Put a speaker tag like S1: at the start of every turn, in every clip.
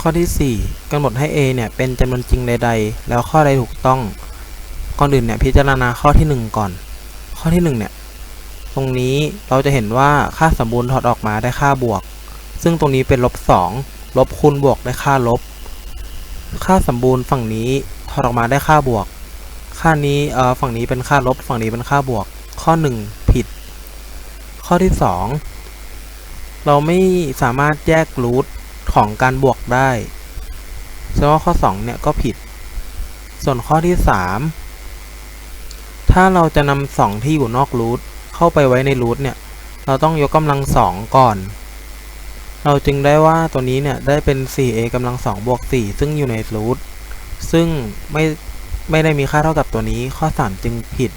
S1: ข้อที่ 4กำหนดให้ a เนี่ยเป็นจำนวนจริงใด ๆ แล้วข้อใดถูกต้อง ก่อนอื่นเนี่ยพิจารณาข้อที่ 1 ก่อน ข้อที่1เนี่ยตรงนี้เราจะเห็นว่าค่าสมบูรณ์ถอดออกมาได้ค่าบวก ซึ่งตรงนี้เป็นลบ2ลบคูณบวกได้ค่าลบ ค่าสมบูรณ์ฝั่งนี้ถอดออกมาได้ค่าบวก ค่านี้เอ่อฝั่งนี้เป็นค่าลบ ฝั่งนี้เป็นค่าบวก ข้อ 1 ผิด ข้อที่ 2 เราไม่สามารถแยกรูท ของการบวกได้แสดงว่าข้อ 2 เนี่ยก็ผิด ส่วนข้อที่ 3 ถ้าเราจะนำสองที่อยู่นอกรูทเข้าไปไว้ในรูทเนี่ย เราต้องยกกำลังสองก่อน เราจึงได้ว่าตัวนี้เนี่ยได้เป็น 4a กำลัง2บวก4ซึ่งอยู่ในรูทซึ่งไม่ไม่ได้มีค่าเท่ากับตัวนี้ข้อ 3 จึงผิด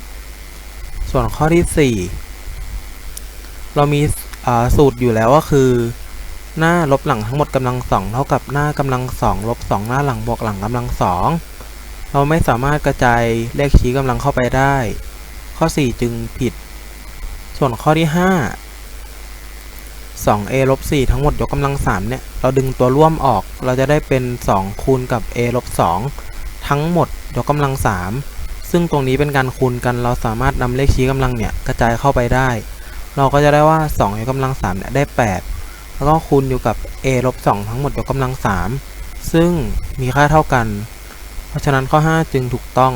S1: ส่วนข้อที่ 4 เรามีสูตรอยู่แล้วก็คือ หน้าลบหลังทั้งหมดกำลังสองเท่ากับหน้ากำลังสองลบสองหน้าหลังบวกหลังกำลังสองเราไม่สามารถกระจายเลขชี้กำลังเข้าไปได้ ข้อ 4 จึงผิด ส่วนข้อที่ 5 2a ลบ4ทั้งหมดยกกำลัง 3 เนี่ย เราดึงตัวร่วมออก เราจะได้เป็น 2 คูณกับ a ลบ2ทั้งหมดยกกำลัง 3 ซึ่งตรงนี้เป็นการคูณกันเราสามารถนำเลขชี้กำลังเนี่ยกระจายเข้าไปได้ เราก็จะได้ว่า2ยกกำลัง3เนี่ยได้ 8 แล้วก็คูณอยู่กับ a ลบ2ทั้งหมดยกกำลัง 3 ซึ่งมีค่าเท่ากัน เพราะฉะนั้นข้อ 5 จึงถูกต้อง